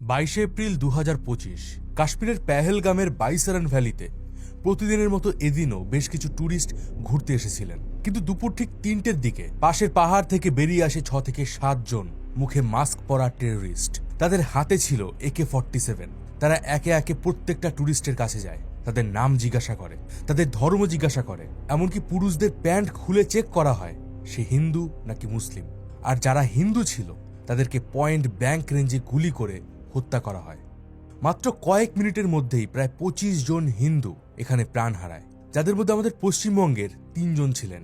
বাইশে এপ্রিল দু হাজার পঁচিশ, কাশ্মীরের পেহেলগামের বাইসারান ভ্যালিতে প্রতিদিনের মতো এদিনও বেশ কিছু ট্যুরিস্ট ঘুরতে এসেছিলেন। কিন্তু দুপুর ঠিক তিনটের দিকে পাশের পাহাড় থেকে বেরিয়ে আসে ছ থেকে সাতজন মুখে মাস্ক পরা টেররিস্ট। তাদের হাতে ছিল একে ফর্টি সেভেন। তারা একে একে প্রত্যেকটা ট্যুরিস্টের কাছে যায়। তাদের নাম জিজ্ঞাসা করে, তাদের ধর্ম জিজ্ঞাসা করে, এমনকি পুরুষদের প্যান্ট খুলে চেক করা হয়, সে হিন্দু নাকি মুসলিম? আর যারা হিন্দু ছিল, তাদেরকে পয়েন্ট ব্যাংক রেঞ্জে গুলি করে হত্যা করা হয় মাত্র কয়েক মিনিটের মধ্যেই প্রায় পঁচিশ জন হিন্দু এখানে প্রাণ হারায় যাদের মধ্যে আমাদের পশ্চিমবঙ্গের তিনজন ছিলেন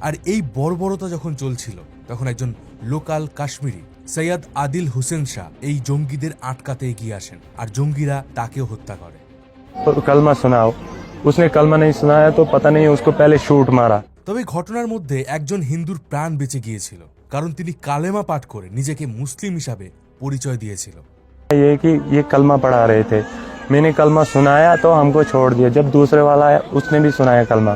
আর এই বর্বরতা যখন চলছিল তখন একজন লোকাল কাশ্মীরি সৈয়দ আদিল হোসেন শাহ এই জঙ্গিদের আটকাতে এগিয়ে আসেন আর জঙ্গিরা তাকেও হত্যা করে कलमा सुनाओ उसने कलमा नहीं सुनाया तो पता नहीं उसको पहले शूट मारा তবে এই ঘটনার মধ্যে একজন হিন্দুর প্রাণ বেঁচে গিয়েছিল কারণ তিনি কালেমা পাঠ করে নিজেকে মুসলিম হিসাবে পরিচয় দিয়েছিল ये कि ये कलमा पढ़ा रहे थे मैंने कलमा सुनाया तो हमको छोड़ दिया जब दूसरे वाला आया उसने भी सुनाया कलमा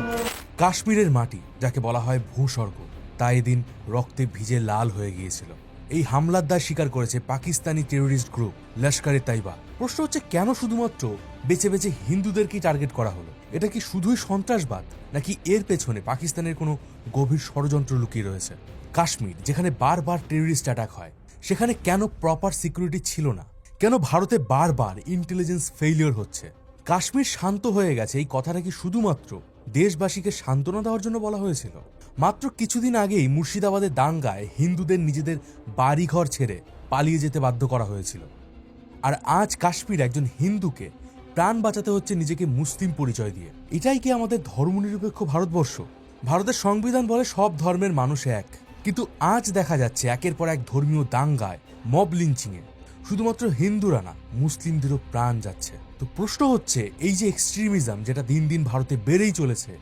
কাশ্মীরের মাটি যাকে বলা হয় ভূস্বর্গ তা এদিন রক্তে ভিজে লাল হয়ে গিয়েছিল এই হামলার দায় স্বীকার করেছে পাকিস্তানি টেরোরিস্ট গ্রুপ লস্করে তাইবা প্রশ্ন হচ্ছে কেন শুধুমাত্র বেছে বেছে হিন্দুদেরকেই টার্গেট করা হলো এটা কি শুধুই সন্ত্রাসবাদ নাকি এর পেছনে পাকিস্তানের কোনো গভীর ষড়যন্ত্র লুকিয়ে রয়েছে কাশ্মীর, যেখানে বারবার টেরোরিস্ট অ্যাটাক হয়, সেখানে কেন প্রপার সিকিউরিটি ছিল না? কেন ভারতে বারবার ইন্টেলিজেন্স ফেইলিওর হচ্ছে? কাশ্মীর শান্ত হয়ে গেছে, এই কথাটা কি শুধুমাত্র দেশবাসীকে সান্ত্বনা দেওয়ার জন্য বলা হয়েছিল? মাত্র কিছুদিন আগেই মুর্শিদাবাদের দাঙ্গায় হিন্দুদের নিজেদের বাড়িঘর ছেড়ে পালিয়ে যেতে বাধ্য করা হয়েছিল। আর আজ কাশ্মীর একজন হিন্দুকে প্রাণ বাঁচাতে হচ্ছে নিজেকে মুসলিম পরিচয় দিয়ে। এটাই কি আমাদের ধর্মনিরপেক্ষ ভারতবর্ষ? ভারতের সংবিধান বলে সব ধর্মের মানুষ এক। কিন্তু আজ দেখা যাচ্ছে একের পর এক ধর্মীয় দাঙ্গায় মব লিঞ্চিংয়ে শুধুমাত্র হিন্দুরা না, মুসলিমদেরও প্রাণ যাচ্ছে। তো প্রশ্ন হচ্ছে, এই যে এক্সট্রিমিজম যেটা দিন দিন ভারতে বেড়েই চলেছে,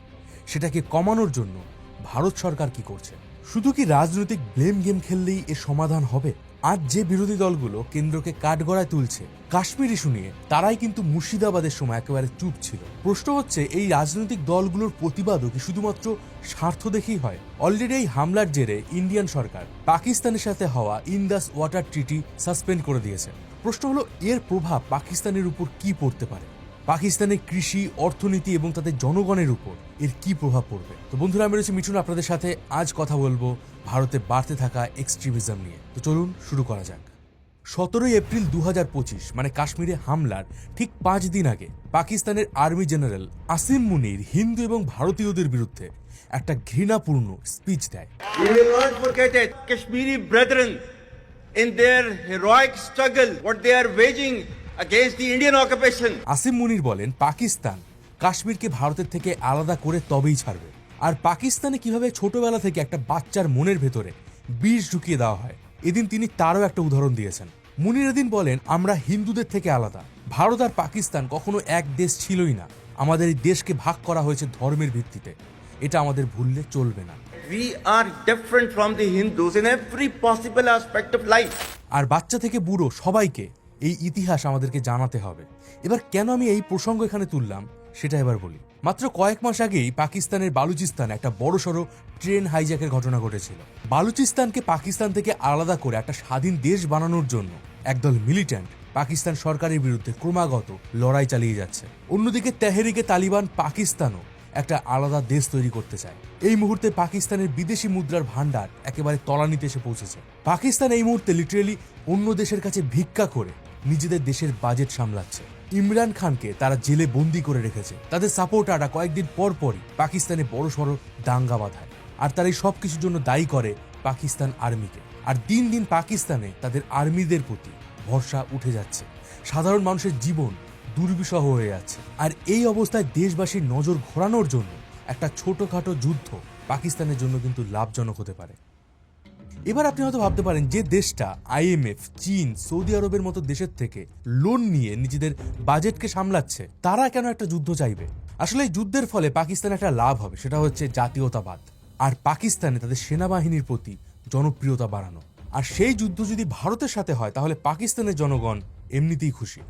সেটাকে কমানোর জন্য ভারত সরকার কি করছে? শুধু কি রাজনৈতিক ব্লেম গেম খেললেই এর সমাধান হবে? আজ যে বিরোধী দলগুলো কেন্দ্রকে কাঠগড়ায় তুলছে, কাশ্মীর ইস্যু নিয়ে, তারাই কিন্তু মুর্শিদাবাদের সময় একেবারে চুপ ছিল। প্রশ্ন হচ্ছে, এই রাজনৈতিক দলগুলোর প্রতিবাদও কি শুধুমাত্র স্বার্থ দেখেই হয়? অলরেডি এই হামলার জেরে ইন্ডিয়ান সরকার পাকিস্তানের সাথে হওয়া ইন্দাস ওয়াটার ট্রিটি সাসপেন্ড করে দিয়েছে। প্রশ্ন হলো, এর প্রভাব পাকিস্তানের উপর কি পড়তে পারে? পাকিস্তানের কৃষি অর্থনীতি এবং তাদের জনগণের উপর এর কি প্রভাব পড়বে? তো বন্ধুরা আমি রয়েছি মিঠুন আপনাদের সাথে আজ কথা বলব ভারতে বাড়তে থাকা এক্সট্রিমিজম নিয়ে। তো চলুন শুরু করা যাক। সতেরোই এপ্রিল দু পঁচিশ মানে কাশ্মীরে হামলার ঠিক পাঁচ দিন আগে পাকিস্তানের আর্মি জেনারেল আসিম মুনির হিন্দু এবং ভারতীয়দের বিরুদ্ধে একটা ঘৃণাপূর্ণ স্পিচ দেয়. Kashmiri brethren, in their heroic struggle, what they are against the Indian occupation, Asim Munir বলেন পাকিস্তান কাশ্মীরকে ভারতের থেকে আলাদা করে তবেই ছাড়বে। আর পাকিস্তানে কীভাবে ছোটবেলা থেকে একটা বাচ্চার মনের ভেতরে বিষ ঢুকিয়ে দেওয়া হয় এদিন তিনি তারও একটা উদাহরণ দিয়েছেন। মুনির এদিন বলেন আমরা হিন্দুদের থেকে আলাদা। ভারত আর পাকিস্তান কখনো এক দেশ ছিলই না। আমাদের এই দেশকে ভাগ করা হয়েছে ধর্মের ভিত্তিতে। এটা আমাদের ভুললে চলবে না। We are different from the Hindus in every possible aspect of life. আর বাচ্চা থেকে বুড়ো সবাইকে এই ইতিহাস আমাদেরকে জানাতে হবে। এবার কেন আমি এই প্রসঙ্গ এখানে তুললাম, সেটা এবার বলি। মাত্র কয়েক মাস আগেই পাকিস্তানের বালুচিস্তান একটা বড়সড় ট্রেন হাইজ্যাকের ঘটনা ঘটেছিল। বালুচিস্তানকে পাকিস্তান থেকে আলাদা করে একটা স্বাধীন দেশ বানানোর জন্য একদল মিলিট্যান্ট পাকিস্তান সরকারের বিরুদ্ধে ক্রমাগত লড়াই চালিয়ে যাচ্ছে। অন্যদিকে তেহরিকে তালিবান পাকিস্তানও একটা আলাদা দেশ তৈরি করতে চায়। এই মুহূর্তে পাকিস্তানের বিদেশি মুদ্রার ভান্ডার একেবারে তলানিতে এসে পৌঁছেছে। পাকিস্তান এই মুহূর্তে লিটারেলি অন্য দেশের কাছে ভিক্ষা করে নিজেদের দেশের বাজেট সামলাচ্ছে। ইমরান খানকে তারা জেলে বন্দি করে রেখেছে। তাদের সাপোর্টাররা কয়েকদিন পর পরই পাকিস্তানে বড় সড়ো দাঙ্গা বাঁধায়। আর তারা এই সব কিছুর জন্য দায়ী করে পাকিস্তান আর্মিকে। আর দিন দিন পাকিস্তানে তাদের আর্মিদের প্রতি ভরসা উঠে যাচ্ছে। সাধারণ মানুষের জীবন দুর্বিষহ হয়ে যাচ্ছে। আর এই অবস্থায় দেশবাসীর নজর ঘোরানোর জন্য একটা ছোটখাটো যুদ্ধ পাকিস্তানের জন্য কিন্তু লাভজনক হতে পারে। এবার আপনি হয়তো ভাবতে পারেন যে দেশটা আইএমএফ চীন, সৌদি আরবের মতো দেশের থেকে লোন নিয়ে নিজেদের বাজেটকে সামলাচ্ছে, তারা কেন একটা যুদ্ধ চাইবে? আসলে এই যুদ্ধের ফলে পাকিস্তানে একটা লাভ হবে, সেটা হচ্ছে জাতীয়তাবাদ। আর পাকিস্তানে তাদের সেনাবাহিনীর প্রতি জনপ্রিয়তা বাড়ানো। আর সেই যুদ্ধ যদি ভারতের সাথে হয়, তাহলে পাকিস্তানের জনগণ এমনিতেই খুশি।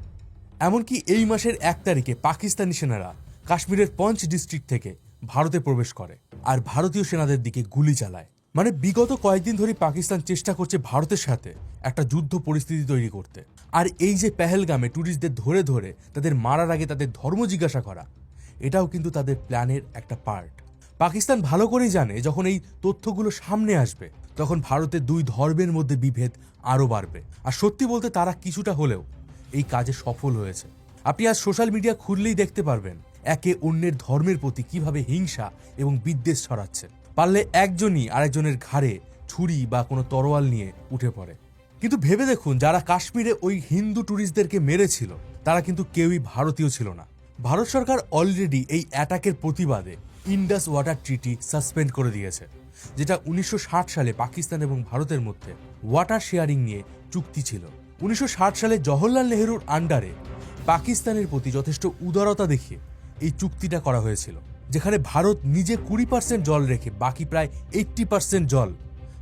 এমনকি এই মাসের এক তারিখে পাকিস্তানি সেনারা কাশ্মীরের পঞ্চ ডিস্ট্রিক্ট থেকে ভারতে প্রবেশ করে, আর ভারতীয় সেনাদের দিকে গুলি চালায়। মানে বিগত কয়েকদিন ধরে পাকিস্তান চেষ্টা করছে ভারতের সাথে একটা যুদ্ধ পরিস্থিতি তৈরি করতে। আর এই যে পেহেলগামে ট্যুরিস্টদের ধরে ধরে তাদের মারার আগে তাদের ধর্ম জিজ্ঞাসা করা, এটাও কিন্তু তাদের প্ল্যানের একটা পার্ট। পাকিস্তান ভালো করেই জানে যখন এই তথ্যগুলো সামনে আসবে, তখন ভারতের দুই ধর্মের মধ্যে বিভেদ আরও বাড়বে। আর সত্যি বলতে তারা কিছুটা হলেও এই কাজে সফল হয়েছে। আপনি আজ সোশ্যাল মিডিয়া খুললেই দেখতে পারবেন একে অন্যের ধর্মের প্রতি কীভাবে হিংসা এবং বিদ্বেষ ছড়াচ্ছে। পারলে একজনই আরেকজনের ঘাড়ে ছুরি বা কোনো তরোয়াল নিয়ে উঠে পড়ে। কিন্তু ভেবে দেখুন, যারা কাশ্মীরে ওই হিন্দু ট্যুরিস্টদেরকে মেরেছিল, তারা কিন্তু কেউই ভারতীয় ছিল না। ভারত সরকার অলরেডি এই অ্যাটাকের প্রতিবাদে ইন্ডাস ওয়াটার ট্রিটি সাসপেন্ড করে দিয়েছে, যেটা উনিশশো ষাট সালে পাকিস্তান এবং ভারতের মধ্যে ওয়াটার শেয়ারিং নিয়ে চুক্তি ছিল। উনিশশো ষাট সালে জওহরলাল নেহরুর আন্ডারে পাকিস্তানের প্রতি যথেষ্ট উদারতা দেখিয়ে এই চুক্তিটা করা হয়েছিল। যেখানে ভারত নিজে কুড়ি পার্সেন্ট জল রেখে বাকি প্রায় এইট্টি পার্সেন্ট জল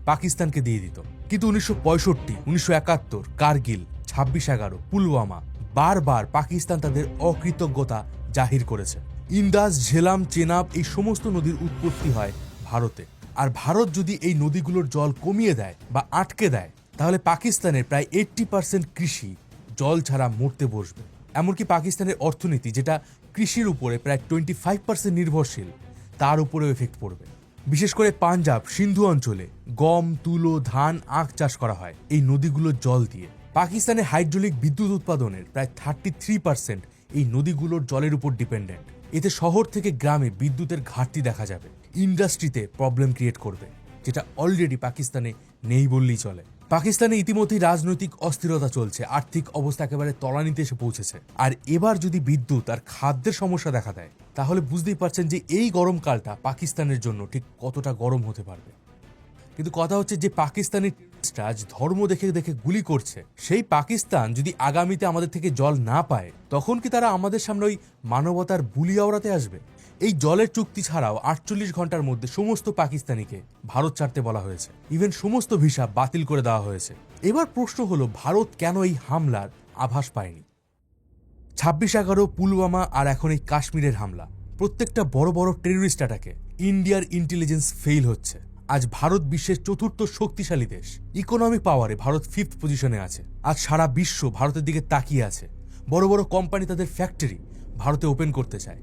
পাকিস্তানকে দিয়ে দিত। কিন্তু উনিশশো পঁয়ষট্টি, উনিশশো একাত্তর, কার্গিল, ছাব্বিশ এগারো, পুলওয়ামা বারবার পাকিস্তান তাদের অকৃতজ্ঞতা জাহির করেছে। ইন্দাস, ঝেলাম, চেনাব এই সমস্ত নদীর উৎপত্তি হয় ভারতে। আর ভারত যদি এই নদীগুলোর জল কমিয়ে দেয় বা আটকে দেয়, তাহলে পাকিস্তানের প্রায় এইট্টি পার্সেন্ট কৃষি জল ছাড়া মরতে বসবে। এমনকি পাকিস্তানের অর্থনীতি, যেটা কৃষির উপরে প্রায় টোয়েন্টি ফাইভ পার্সেন্ট নির্ভরশীল, তার উপরেও এফেক্ট পড়বে। বিশেষ করে পাঞ্জাব, সিন্ধু অঞ্চলে গম, তুলো, ধান, আখ চাষ করা হয় এই নদীগুলোর জল দিয়ে। পাকিস্তানে হাইড্রোলিক বিদ্যুৎ উৎপাদনের প্রায় থার্টি থ্রি পার্সেন্ট এই নদীগুলোর জলের উপর ডিপেন্ডেন্ট। এতে শহর থেকে গ্রামে বিদ্যুতের ঘাটতি দেখা যাবে। ইন্ডাস্ট্রিতে প্রবলেম ক্রিয়েট করবে, যেটা অলরেডি পাকিস্তানে নেই বললেই চলে। পাকিস্তানে ইতিমধ্যেই রাজনৈতিক অস্থিরতা চলছে, আর্থিক অবস্থা একেবারে তলানিতে এসে পৌঁছেছে। আর এবার যদি বিদ্যুৎ আর খাদ্যের সমস্যা দেখা দেয়, তাহলে বুঝতেই পারছেন যে এই গরমকালটা পাকিস্তানের জন্য ঠিক কতটা গরম হতে পারবে। কিন্তু কথা হচ্ছে যে পাকিস্তানি আজ ধর্ম দেখে দেখে গুলি করছে। সেই পাকিস্তান যদি আগামীতে আমাদের থেকে জল না পায়, তখন কি তারা আমাদের সামনে ওই মানবতার বুলি আওড়াতে আসবে? এই জলের চুক্তি ছাড়াও আটচল্লিশ ঘণ্টার মধ্যে সমস্ত পাকিস্তানিকে ভারত ছাড়তে বলা হয়েছে। ইভেন সমস্ত ভিসা বাতিল করে দেওয়া হয়েছে। এবার প্রশ্ন হলো, ভারত কেন এই হামলার আভাস পায়নি? ছাব্বিশ এগারো, পুলওয়ামা আর এখন এই কাশ্মীরের হামলা। প্রত্যেকটা বড় বড় টেররিস্ট অ্যাটাকে ইন্ডিয়ার ইন্টেলিজেন্স ফেইল হচ্ছে। আজ ভারত বিশ্বের চতুর্থ শক্তিশালী দেশ। ইকোনমিক পাওয়ারে ভারত ফিফথ পজিশনে আছে। আজ সারা বিশ্ব ভারতের দিকে তাকিয়ে আছে। বড় বড় কোম্পানি তাদের ফ্যাক্টরি ভারতে ওপেন করতে চায়।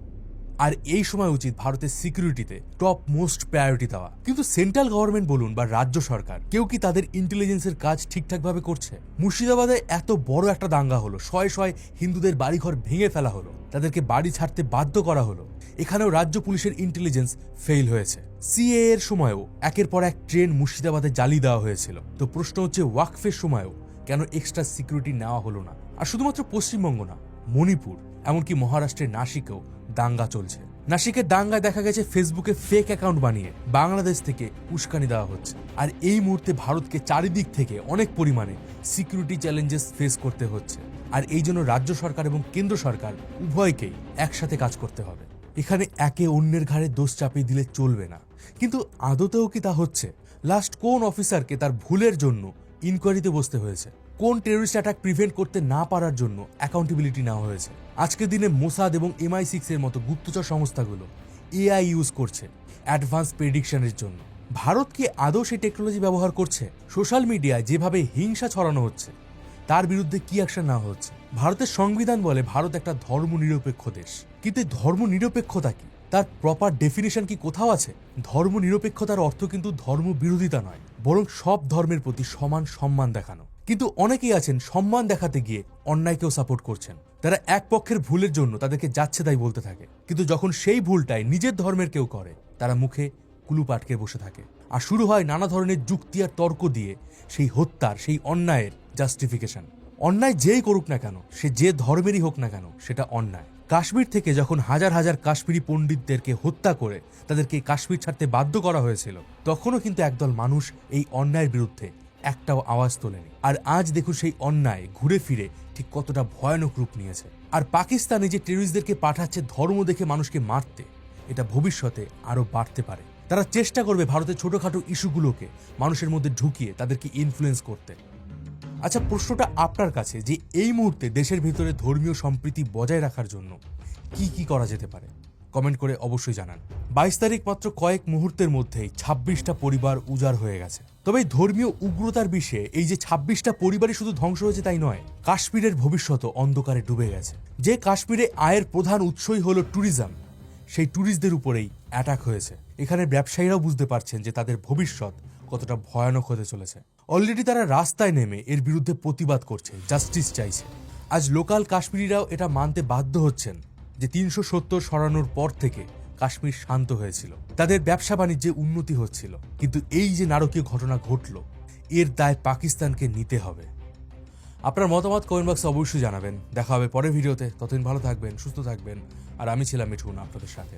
আর এই সময় উচিত ভারতের সিকিউরিটিতে টপ মোস্ট প্রায়োরিটি দেওয়া। কিন্তু সেন্ট্রাল গভর্নমেন্ট বলুন বা রাজ্য সরকার, কেউ কি তাদের ইন্টেলিজেন্সের কাজ ঠিকঠাকভাবে করছে? মুর্শিদাবাদে এত বড় একটা দাঙ্গা হলো, শয়ে শয়ে হিন্দুদের বাড়িঘর ভেঙে ফেলা হলো, তাদেরকে বাড়ি ছাড়তে বাধ্য করা হলো। এখানেও রাজ্য পুলিশের ইন্টেলিজেন্স ফেল হয়েছে। সিএ এর সময়ও একের পর এক ট্রেন মুর্শিদাবাদে জ্বালিয়ে দেওয়া হয়েছিল। তো প্রশ্ন হচ্ছে ওয়াকফের সময়ও কেন এক্সট্রা সিকিউরিটি নেওয়া হলো না? আর শুধুমাত্র পশ্চিমবঙ্গ না, মণিপুর, এমনকি মহারাষ্ট্রের নাসিকেও দাঙ্গা চলছে। নাসিকের দাঙ্গায় দেখা গেছে ফেসবুকে ফেক অ্যাকাউন্ট বানিয়ে। বাংলাদেশ থেকে উস্কানি দেওয়া হচ্ছে। আর এই মুহূর্তে ভারতকে চারিদিক থেকে অনেক পরিমাণে সিকিউরিটি চ্যালেঞ্জেস ফেস করতে হচ্ছে। আর এই জন্য রাজ্য সরকার এবং কেন্দ্র সরকার উভয়কেই একসাথে কাজ করতে হবে। এখানে একে অন্যের ঘাড়ে দোষ চাপিয়ে দিলে চলবে না। কিন্তু আদতেও কি তা হচ্ছে? লাস্ট কোন অফিসারকে তার ভুলের জন্য ইনকোয়ারিতে বসতে হয়েছে? কোন টেররিস্ট অ্যাটাক প্রিভেন্ট করতে না পারার জন্য অ্যাকাউন্টেবিলিটি নেওয়া হয়েছে? আজকের দিনে মোসাদ এবং এমআই সিক্স এর মতো গুপ্তচর সংস্থাগুলো এআই ইউজ করছে অ্যাডভান্স প্রেডিকশনের জন্য। ভারত কি আদৌ সেই টেকনোলজি ব্যবহার করছে? সোশ্যাল মিডিয়ায় যেভাবে হিংসা ছড়ানো হচ্ছে, তার বিরুদ্ধে কি অ্যাকশন নেওয়া হচ্ছে? ভারতের সংবিধান বলে ভারত একটা ধর্মনিরপেক্ষ দেশ। কিন্তু এই ধর্মনিরপেক্ষতা কি? তার প্রপার ডেফিনেশন কি কোথাও আছে? ধর্মনিরপেক্ষতার অর্থ কিন্তু ধর্ম বিরোধিতা নয়, বরং সব ধর্মের প্রতি সমান সম্মান দেখানো। কিন্তু অনেকেই আছেন সম্মান দেখাতে গিয়ে অন্যায়কেও সাপোর্ট করছেন। তারা এক পক্ষের ভুলের জন্য তাদেরকে যাচ্ছে তাই বলতে থাকে। কিন্তু যখন সেই ভুলটাই নিজের ধর্মের কেউ করে, তারা মুখে কুলুপ আটকে বসে থাকে। আর শুরু হয় নানা ধরনের যুক্তি আর তর্ক দিয়ে সেই হত্যার, সেই অন্যায়ের জাস্টিফিকেশন অন্যায় যেই করুক না কেন, সে যে ধর্মেরই হোক না কেন, সেটা অন্যায়। কাশ্মীর থেকে যখন হাজার হাজার কাশ্মীরি পণ্ডিতদেরকে হত্যা করে তাদেরকে কাশ্মীর ছাড়তে বাধ্য করা হয়েছিল, তখনও কিন্তু একদল মানুষ এই অন্যায়ের বিরুদ্ধে একটাও আওয়াজ তোলেনি। আর আজ দেখুন সেই অন্যায় ঘুরে ফিরে ঠিক কতটা ভয়ানক রূপ নিয়েছে। আর পাকিস্তানে যে টেরিস্টদেরকে পাঠাচ্ছে ধর্ম দেখে মানুষকে মারতে, এটা ভবিষ্যতে আরও বাড়তে পারে। তারা চেষ্টা করবে ভারতের ছোটখাটো ইস্যুগুলোকে মানুষের মধ্যে ঢুকিয়ে তাদেরকে ইনফ্লুয়েন্স করতে। আচ্ছা প্রশ্নটা আপনার কাছে যে এই মুহূর্তে দেশের ভিতরে ধর্মীয় সম্প্রীতি বজায় রাখার জন্য কি কি করা যেতে পারে? কমেন্ট করে অবশ্যই জানান। বাইশ তারিখ মাত্র কয়েক মুহূর্তের মধ্যেই ছাব্বিশটা পরিবার উজাড় হয়ে গেছে। তবে ধর্মীয় উগ্রতার বিষয়ে এই যে ছাব্বিশটা পরিবারই শুধু ধ্বংস হয়েছে তাই নয়, কাশ্মীরের ভবিষ্যৎও অন্ধকারে ডুবে গেছে। যে কাশ্মীরে আয়ের প্রধান উৎসই হলো ট্যুরিজম, সেই ট্যুরিস্টদের উপরেই অ্যাটাক হয়েছে। এখানে ব্যবসায়ীরাও বুঝতে পারছেন যে তাদের ভবিষ্যৎ কতটা ভয়ানক হতে চলেছে। অলরেডি তারা রাস্তায় নেমে এর বিরুদ্ধে প্রতিবাদ করছে জাস্টিস চাইছে। আজ লোকাল কাশ্মীরিরাও এটা মানতে বাধ্য হচ্ছেন যে তিনশো সত্তর সরানোর পর থেকে কাশ্মীর শান্ত হয়েছিল। তাদের ব্যবসা বাণিজ্যে উন্নতি হচ্ছিল। কিন্তু এই যে নারকীয় ঘটনা ঘটল, এর দায় পাকিস্তানকে নিতে হবে। আপনার মতামত কমেন্ট বক্সে অবশ্যই জানাবেন। দেখা হবে পরের ভিডিওতে ততদিন ভালো থাকবেন, সুস্থ থাকবেন। আর আমি ছিলাম মিঠুন আপনাদের সাথে।